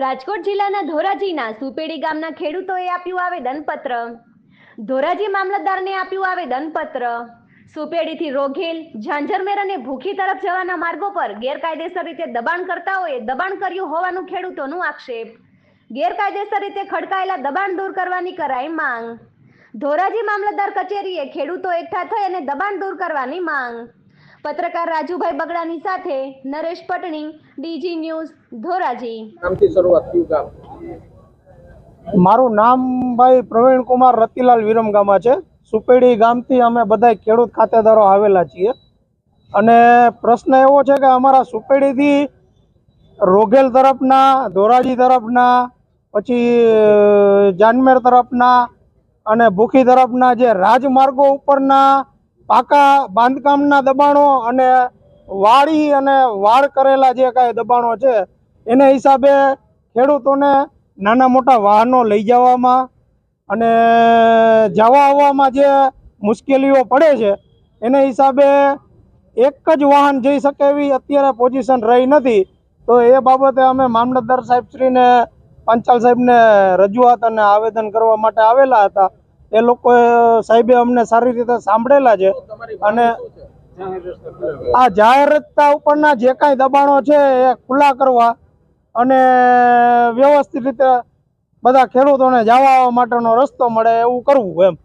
રાજકોટ જિલ્લાના ધોરાજીના સુપેડી ગામના ખેડૂતોએ આપ્યું આવેદનપત્ર. ધોરાજી મામલતદારને આપ્યું આવેદનપત્ર. સુપેડીથી રોઘેલ ઝાંઝરમેર અને ભૂખી તરફ જવાના માર્ગો પર ગેરકાયદેસર રીતે દબાણ કરતાઓએ દબાણ કર્યું હોવાનું ખેડૂતોનું આક્ષેપ. ગેરકાયદેસર રીતે ખડકાયેલા દબાણ દૂર કરવાની કરાઈ માંગ. ધોરાજી મામલતદાર કચેરીએ ખેડૂતો એકઠા થઈ અને દબાણ દૂર કરવાની માંગ. પત્રકાર રાજુભાઈ બગડાની સાથે નરેશ પટણી ડીજી ન્યૂઝ ધોરાજી. નામથી શરૂઆત થયું ગામ. મારું નામ ભાઈ પ્રવીણ કુમાર રતિલાલ વિરમગામા છે. સુપેડી ગામથી અમે બધા ખેડૂત ખાતેદારો આવેલા છીએ. અને પ્રશ્ન એવો છે કે અમારા સુપેડીથી રોગેલ તરફના ધોરાજી તરફના પછી જાનમેર તરફના અને ભૂખી તરફના જે રાજમાર્ગો ઉપરના પાકા બાંધકામના દબાણો અને વાળી અને વાળ કરેલા જે કાંઈ દબાણો છે, એને હિસાબે ખેડૂતોને નાના મોટા વાહનો લઈ જવામાં અને જવા આવવામાં જે મુશ્કેલીઓ પડે છે, એને હિસાબે એક જ વાહન જઈ શકે એવી અત્યારે પોઝિશન રહી નથી. તો એ બાબતે અમે મામલતદાર સાહેબશ્રીને પંચાલ સાહેબને રજૂઆત અને આવેદન કરવા માટે આવેલા હતા. એ લોકો સાહેબે અમને સારી રીતે સાંભળેલા છે અને. આ જાહેર ઉપરના જે કાંઈ દબાણો છે એ ખુલ્લા કરવા અને વ્યવસ્થિત રીતે બધા ખેડૂતોને જવા માટેનો રસ્તો મળે એવું કરવું એમ